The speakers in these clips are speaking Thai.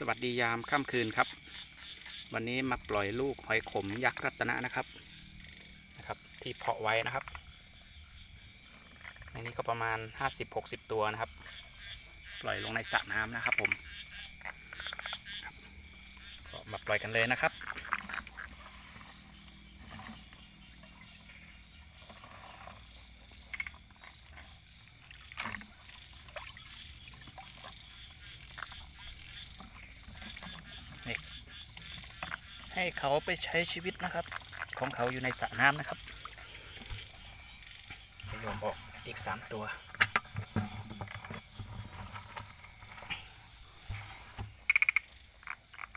สวัสดียามค่ำคืนครับ วันนี้มาปล่อยลูกหอยขมยักษ์รัตนะนะครับนะครับ ที่เพาะไว้นะครับในนี้ก็ประมาณ 50-60 ตัวนะครับ ปล่อยลงในสระน้ำนะครับผมครับก็มาปล่อยกันเลยนะครับ ให้เขาไปใช้ชีวิตนะครับ ของเขาอยู่ในสระน้ำนะครับโยมบอกอีกสามตัว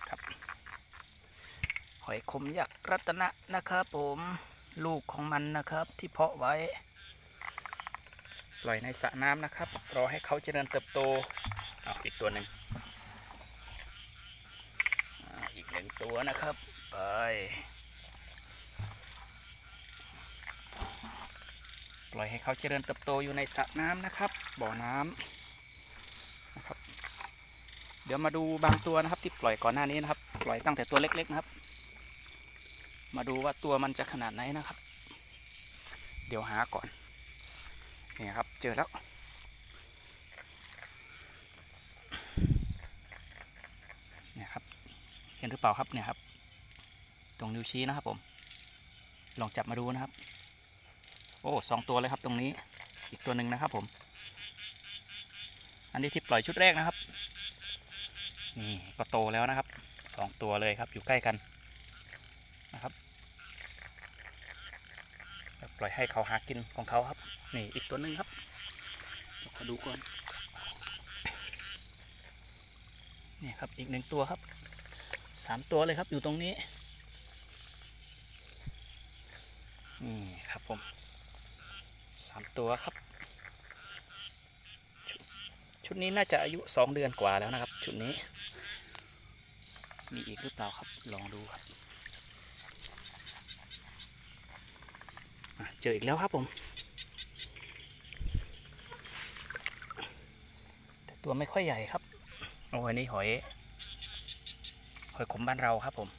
ครับ หอยขมยักษ์รัตนะนะครับผมลูกของมันนะครับที่เพาะไว้ ปล่อยในสระน้ำนะครับ รอให้เขาเจริญเติบโตเอาอีกตัวหนึ่ง อ่าอีกหนึ่งตัวนะครับ ไป ปล่อยให้เขาเจริญเติบโตอยู่ในสระน้ำนะครับ บ่อน้ำนะครับ เดี๋ยวมาดูบางตัวนะครับ ที่ปล่อยก่อนหน้านี้นะครับ ปล่อยตั้งแต่ตัวเล็ก ๆ นะครับ มาดูว่าตัวมันจะขนาดไหนนะครับ เดี๋ยวหาก่อนเนี่ยครับ เจอแล้ว เนี่ยครับ ห็นหรือเปล่าครับเนี่ยครับ ตรงนิ้วชี้นะครับผม ลองจับมาดูนะครับ โอ้สองตัวเลยครับตรงนี้ อีกตัวหนึ่งนะครับผม อันนี้ที่ปล่อยชุดแรกนะครับ นี่ก็โตแล้วนะครับสองตัวเลยครับอยู่ใกล้กันนะครับปล่อยให้เขาหากินของเขาครับ นี่อีกตัวหนึ่งครับขอดูก่อนนี่ครับอีกหนึ่งตัวครับ สามตัวเลยครับอยู่ตรงนี้ นี่ครับผมสามตัวครับชุดชุดนี้น่าจะอายุสองเดือนกว่าแล้วนะครับ ชุดนี้ มีอีกหรือเปล่าครับลองดูครับเจออีกแล้วครับผม แต่ตัวไม่ค่อยใหญ่ครับ โอ้ยนี่หอย หอยขมบ้านเราครับผม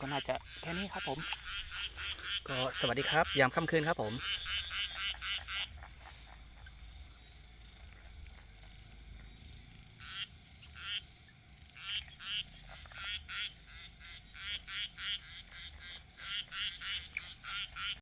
ก็น่าจะแค่นี้ครับผม ก็สวัสดีครับ ยามค่ำคืนครับผม